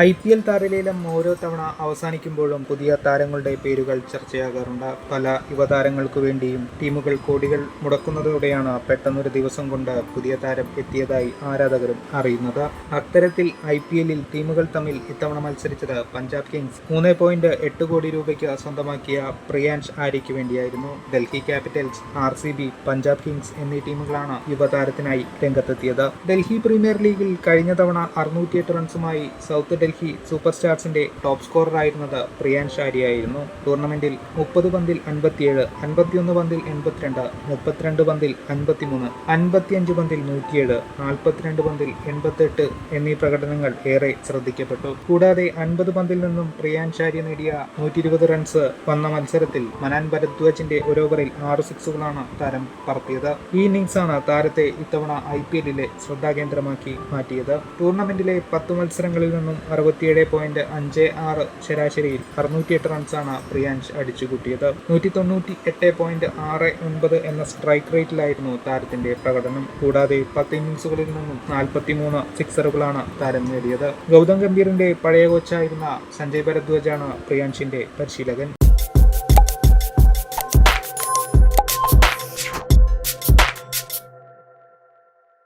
I P L താരലീലം ഓരോ തവണ അവസാനിക്കുമ്പോഴും പുതിയ താരങ്ങളുടെ പേരുകൾ ചർച്ചയാകാറുണ്ട്. പല യുവതാരങ്ങൾക്കു വേണ്ടിയും ടീമുകൾ കോടികൾ മുടക്കുന്നതോടെയാണ് പെട്ടെന്നൊരു ദിവസം കൊണ്ട് പുതിയ താരം എത്തിയതായി ആരാധകരും അറിയുന്നത്. അത്തരത്തിൽ ഐ പി എല്ലിൽ ടീമുകൾ തമ്മിൽ ഇത്തവണ മത്സരിച്ചത് പഞ്ചാബ് കിങ്സ്. മൂന്ന് പോയിന്റ് എട്ട് കോടി രൂപയ്ക്ക് സ്വന്തമാക്കിയ പ്രിയാൻഷ് ആര്യയ്ക്ക് വേണ്ടിയായിരുന്നു Delhi Capitals R C B Punjab Kings എന്നീ ടീമുകളാണ് യുവതാരത്തിനായി രംഗത്തെത്തിയത്. ഡൽഹി പ്രീമിയർ ലീഗിൽ കഴിഞ്ഞ തവണ അറുന്നൂറ്റിയെട്ട് റൺസുമായി സൗത്ത് ഡൽഹി സൂപ്പർ സ്റ്റാർസിന്റെ ടോപ്പ് സ്കോററായിരുന്നത് പ്രിയാൻഷ് ഷാരിയായിരുന്നു ടൂർണമെന്റിൽ മുപ്പത് പന്തിൽ അൻപത്തിയേഴ് അൻപത്തിയൊന്ന് പന്തിൽ എൺപത്തിരണ്ട് മുപ്പത്തിരണ്ട് പന്തിൽ അൻപത്തിമൂന്ന് അൻപത്തിയഞ്ച് പന്തിൽ നൂറ്റിയേഴ് നാൽപ്പത്തിരണ്ട് പന്തിൽ എൺപത്തെട്ട് എന്നീ പ്രകടനങ്ങൾ ഏറെ ശ്രദ്ധിക്കപ്പെട്ടു. കൂടാതെ അൻപത് പന്തിൽ നിന്നും പ്രിയാൻഷ് ആര്യ നേടിയ നൂറ്റി ഇരുപത് റൺസ് വന്ന മത്സരത്തിൽ മനാൻ ഭരദ്വാജിന്റെ ഒരു ഓവറിൽ ആറ് സിക്സുകളാണ് താരം പറത്തിയത്. ഈ ഇന്നിംഗ്സാണ് താരത്തെ ഇത്തവണ ഐ പി എല്ലിലെ ശ്രദ്ധാകേന്ദ്രമാക്കി മാറ്റിയത്. ടൂർണമെന്റിലെ പത്ത് മത്സരങ്ങളിൽ നിന്നും അറുപത്തിയേഴ് പോയിന്റ് അഞ്ച് ആറ് ശരാശരിയിൽ അറുന്നൂറ്റിയെട്ട് റൺസാണ് പ്രിയാൻഷ് അടിച്ചുകൂട്ടിയത്. നൂറ്റി തൊണ്ണൂറ്റി എട്ട് പോയിന്റ് ആറ് ഒൻപത് എന്ന സ്ട്രൈക്ക് റേറ്റിലായിരുന്നു താരത്തിന്റെ പ്രകടനം. കൂടാതെ പത്ത് ഇന്നിംഗ്സുകളിൽ നിന്നും നാൽപ്പത്തിമൂന്ന് സിക്സറുകളാണ് താരം നേടിയത്. ഗൗതം ഗംഭീറിന്റെ പഴയ കോച്ചായിരുന്ന സഞ്ജയ് ഭരദ്വാജാണ് പ്രിയാൻഷിന്റെ പരിശീലകൻ.